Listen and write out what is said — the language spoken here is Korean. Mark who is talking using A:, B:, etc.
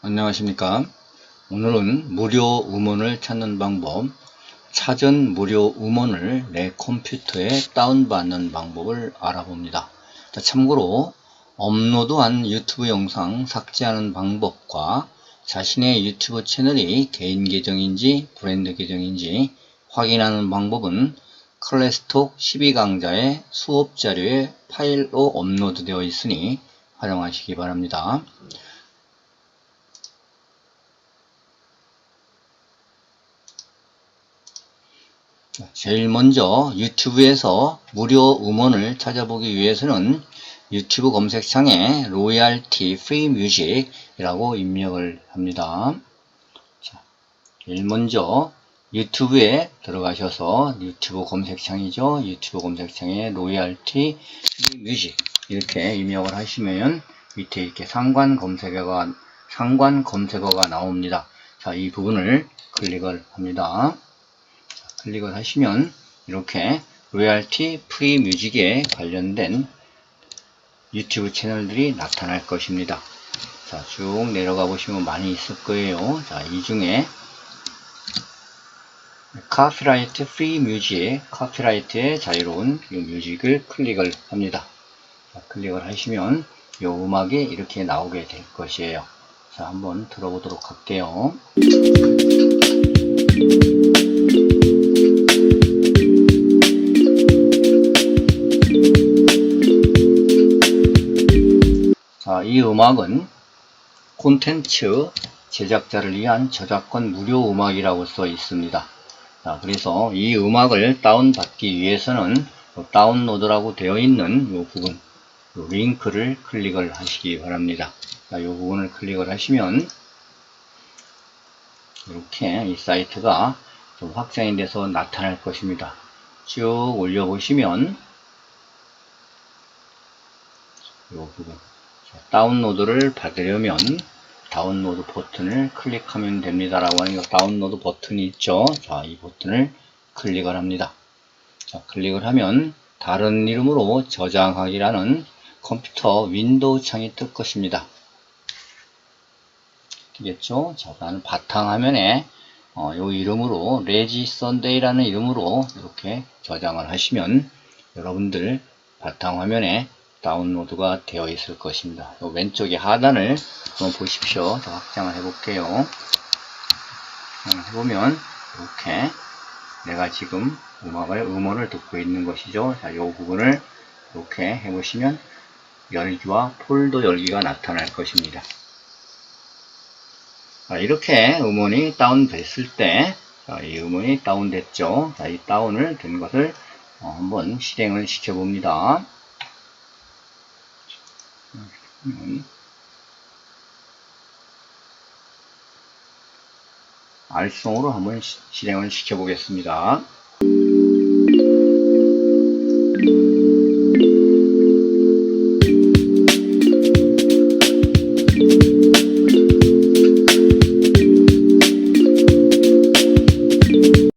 A: 안녕하십니까. 오늘은 무료 음원을 찾는 방법, 찾은 무료 음원을 내 컴퓨터에 다운받는 방법을 알아봅니다. 자, 참고로 업로드한 유튜브 영상 삭제하는 방법과 자신의 유튜브 채널이 개인 계정인지 브랜드 계정인지 확인하는 방법은 클래스톡 12강좌의 수업 자료에 파일로 업로드되어 있으니 활용하시기 바랍니다. 제일 먼저 유튜브에서 무료 음원을 찾아보기 위해서는 유튜브 검색창에 로얄티 프리 뮤직이라고 입력을 합니다. 자, 제일 먼저 유튜브에 들어가셔서 유튜브 검색창이죠. 유튜브 검색창에 로얄티 프리 뮤직 이렇게 입력을 하시면 밑에 이렇게 상관 검색어가 상관 검색어가 나옵니다. 자, 이 부분을 클릭을 합니다. 클릭을 하시면 이렇게 로얄티 프리 뮤직에 관련된 유튜브 채널들이 나타날 것입니다. 자, 쭉 내려가 보시면 많이 있을 거예요. 자, 이 중에 카피라이트 프리 뮤직, 카피라이트의 자유로운 이 뮤직을 클릭을 합니다. 자, 클릭을 하시면 이 음악이 이렇게 나오게 될 것이에요. 자, 한번 들어보도록 할게요. 자, 이 음악은 콘텐츠 제작자를 위한 저작권 무료 음악이라고 써 있습니다. 자, 그래서 이 음악을 다운받기 위해서는 요 다운로드라고 되어 있는 이 부분, 요 링크를 클릭을 하시기 바랍니다. 자, 이 부분을 클릭을 하시면 이렇게 이 사이트가 좀 확장이 돼서 나타날 것입니다. 쭉 올려보시면 이 부분 자, 다운로드를 받으려면 다운로드 버튼을 클릭하면 됩니다. 라고 하는 거 다운로드 버튼이 있죠. 자, 이 버튼을 클릭을 합니다. 자, 클릭을 하면 다른 이름으로 저장하기라는 컴퓨터 윈도우 창이 뜰 것입니다. 되겠죠? 자, 나는 바탕화면에 어, 요 이름으로 레지 썬데이라는 이름으로 이렇게 저장을 하시면 여러분들 바탕화면에 다운로드가 되어 있을 것입니다. 요 왼쪽에 하단을 한번 보십시오. 자, 확장을 해볼게요. 해보면 이렇게 내가 지금 음악을 음원을 듣고 있는 것이죠. 자, 요 부분을 이렇게 해보시면 열기와 폴더 열기가 나타날 것입니다. 자, 이렇게 음원이 다운됐을 때, 자, 이 음원이 다운됐죠. 자, 이 다운을 된 것을 어, 한번 실행을 시켜봅니다. 음. 알송으로 한번 시- 실행을 시켜 보겠습니다.